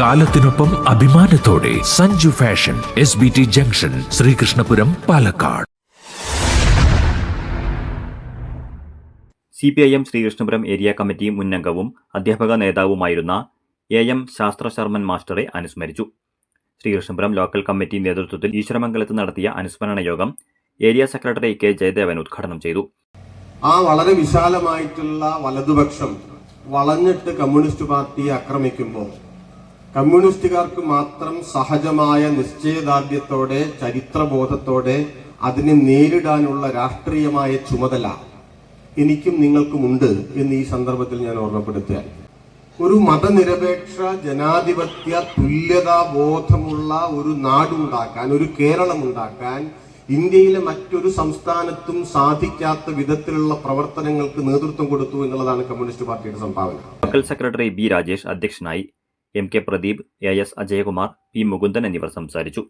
കാലത്തിനൊപ്പം അഭിമാനത്തോടെ Sanju fashion S B T junction Sreekrishnapuram Palakkad. C P I M Sreekrishnapuram area committee മുൻ അംഗവും അധ്യാപക നേതാവുമായിരുന്ന എ എം ശാസ്ത്ര ശർമ്മൻ മാസ്റ്ററെ അനുസ്മരിച്ചു. ശ്രീകൃഷ്ണപുരം ലോക്കൽ കമ്മിറ്റി നേതൃത്വത്തിൽ ഈശ്വരമംഗലത്ത് നടത്തിയ അനുസ്മരണ യോഗം ഏരിയ സെക്രട്ടറി കെ ജയദേവൻ ഉദ്ഘാടനം ചെയ്തു. ആ വളരെ വിശാലമായിട്ടുള്ള വലതുപക്ഷം വളഞ്ഞിട്ട് കമ്മ്യൂണിസ്റ്റ് പാർട്ടിയെ ആക്രമിക്കുമ്പോൾ കമ്മ്യൂണിസ്റ്റുകാർക്ക് മാത്രം സഹജമായ നിശ്ചയദാർഢ്യത്തോടെ ചരിത്രബോധത്തോടെ അതിനെ നേരിടാനുള്ള രാഷ്ട്രീയമായ ചുമതല എനിക്കും നിങ്ങൾക്കുമുണ്ട് എന്ന് ഈ സന്ദർഭത്തിൽ ഞാൻ ഓർമ്മപ്പെടുത്തുകയാണ്. ഒരു മതനിരപേക്ഷ ജനാധിപത്യ തുല്യതാ ബോധമുള്ള ഒരു നാടുണ്ടാക്കാൻ ഒരു കേരളം ഉണ്ടാക്കാൻ ഇന്ത്യയിലെ മറ്റൊരു സംസ്ഥാനത്തും സാധിക്കാത്ത വിധത്തിലുള്ള പ്രവർത്തനങ്ങൾക്ക് നേതൃത്വം കൊടുത്തു എന്നുള്ളതാണ് കമ്മ്യൂണിസ്റ്റ് പാർട്ടിയുടെ സംഭാവന. ലോക്കൽ സെക്രട്ടറി ബി രാജേഷ് അധ്യക്ഷനായി M K Pradeep A S Ajayakumar P Mukundan എന്നിവർ സംസാരിച്ചു.